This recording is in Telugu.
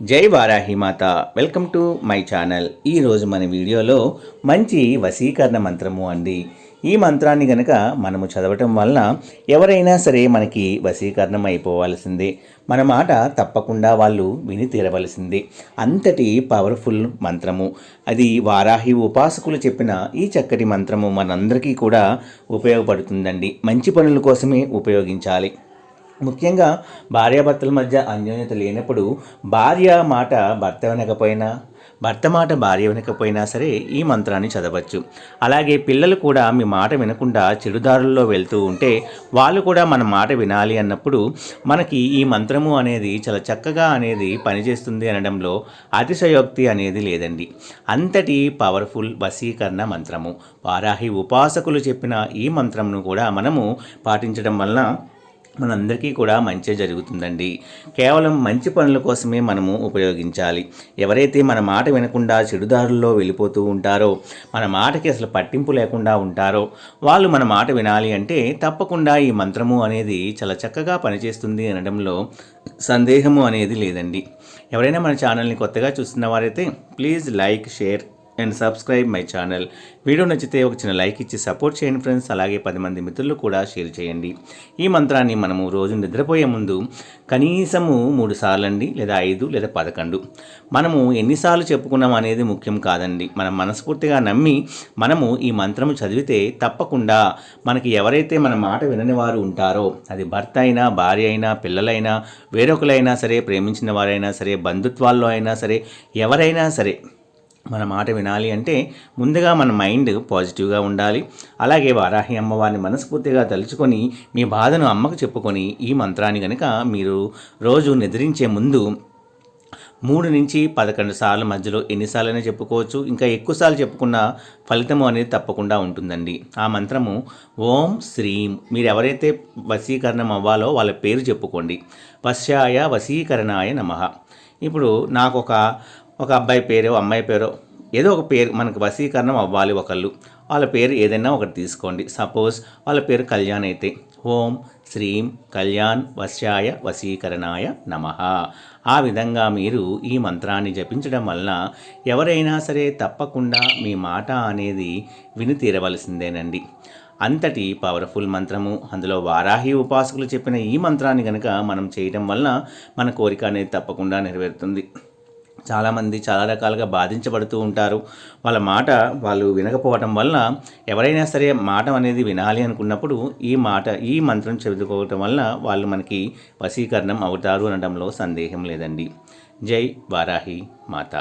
జై వారాహి మాత. Welcome to my channel. ఈరోజు మన వీడియోలో మంచి వశీకరణ మంత్రము అండి. ఈ మంత్రాన్ని గనక మనము చదవటం వలన ఎవరైనా సరే మనకి వశీకరణం అయిపోవాల్సిందే. మన మాట తప్పకుండా వాళ్ళు విని తీరవలసిందే. అంతటి పవర్ఫుల్ మంత్రము. అది వారాహి ఉపాసకులు చెప్పిన ఈ చక్కటి మంత్రము మనందరికీ కూడా ఉపయోగపడుతుందండి. మంచి పనుల కోసమే ఉపయోగించాలి. ముఖ్యంగా భార్యాభర్తల మధ్య అన్యోన్యత లేనప్పుడు భార్య మాట భర్త వినకపోయినా భర్త మాట భార్య వినకపోయినా సరే ఈ మంత్రాన్ని చదవచ్చు. అలాగే పిల్లలు కూడా మీ మాట వినకుండా చెడుదారుల్లో వెళ్తూ ఉంటే వాళ్ళు కూడా మన మాట వినాలి అన్నప్పుడు మనకి ఈ మంత్రము అనేది చాలా చక్కగా అనేది పనిచేస్తుంది అనడంలో అతిశయోక్తి అనేది లేదండి. అంతటి పవర్ఫుల్ వశీకరణ మంత్రము. వారాహి ఉపాసకులు చెప్పిన ఈ మంత్రమును కూడా మనము పాటించడం వలన మనందరికీ కూడా మంచి జరుగుతుందండి. కేవలం మంచి పనుల కోసమే మనము ఉపయోగించాలి. ఎవరైతే మన మాట వినకుండా చెడుదారుల్లో వెళ్ళిపోతూ ఉంటారో మన మాటకి అసలు పట్టింపు లేకుండా ఉంటారో వాళ్ళు మన మాట వినాలి అంటే తప్పకుండా ఈ మంత్రము అనేది చాలా చక్కగా పనిచేస్తుంది అనడంలో సందేహము అనేది లేదండి. ఎవరైనా మన ఛానల్ని కొత్తగా చూస్తున్న వారైతే please like share and subscribe my channel video నచ్చితే ఒక చిన్న లైక్ ఇచ్చి సపోర్ట్ చేయండి ఫ్రెండ్స్ అలాగే పది మంది మిత్రులు కూడా షేర్ చేయండి. ఈ మంత్రాన్ని మనము రోజు నిద్రపోయే ముందు కనీసము మూడు సార్లు అండి లేదా ఐదు లేదా పదకొండు. మనము ఎన్నిసార్లు చెప్పుకున్నాం అనేది ముఖ్యం కాదండి. మనం మనస్ఫూర్తిగా నమ్మి మనము ఈ మంత్రము చదివితే తప్పకుండా మనకి ఎవరైతే మన మాట వినని వారు ఉంటారో అది భర్త అయినా భార్య అయినా పిల్లలైనా వేరొకరైనా సరే ప్రేమించిన వారైనా సరే బంధుత్వాల్లో అయినా సరే ఎవరైనా సరే మన మాట వినాలి అంటే ముందుగా మన మైండ్ పాజిటివ్గా ఉండాలి. అలాగే వారాహి అమ్మవారిని మనస్ఫూర్తిగా తలుచుకొని మీ బాధను అమ్మకు చెప్పుకొని ఈ మంత్రాన్ని కనుక మీరు రోజు నిద్రించే ముందు మూడు నుంచి పదకొండు సార్ల మధ్యలో ఎన్నిసార్లైనా చెప్పుకోవచ్చు. ఇంకా ఎక్కువసార్లు చెప్పుకున్న ఫలితము అనేది తప్పకుండా ఉంటుందండి. ఆ మంత్రము ఓం శ్రీం. మీరు ఎవరైతే వశీకరణం అవ్వాలో వాళ్ళ పేరు చెప్పుకోండి. వశ్యాయ వశీకరణాయ నమః. ఇప్పుడు నాకు ఒక ఒక అబ్బాయి పేరో అమ్మాయి పేరో ఏదో ఒక పేరు మనకు వశీకరణం అవ్వాలి ఒకళ్ళు. వాళ్ళ పేరు ఏదైనా ఒకటి తీసుకోండి. సపోజ్ వాళ్ళ పేరు కళ్యాణ్ అయితే. ఓం శ్రీం కళ్యాణ్ వశ్యాయ వశీకరణాయ నమ. ఆ విధంగా మీరు ఈ మంత్రాన్ని జపించడం వలన ఎవరైనా సరే తప్పకుండా మీ మాట అనేది విని తీరవలసిందేనండి. అంతటి పవర్ఫుల్ మంత్రము. అందులో వారాహి ఉపాసకులు చెప్పిన ఈ మంత్రాన్ని కనుక మనం చేయడం వలన మన కోరిక అనేది తప్పకుండా నెరవేరుతుంది. చాలామంది చాలా రకాలుగా బాధించబడుతూ ఉంటారు. వాళ్ళ మాట వాళ్ళు వినకపోవటం వలన ఎవరైనా సరే మాట అనేది వినాలి అనుకున్నప్పుడు ఈ మాట ఈ మంత్రం చదువుకోవటం వలన వాళ్ళు మనకి వశీకరణం అవుతారు అనడంలో సందేహం లేదండి. జై వారాహి మాత.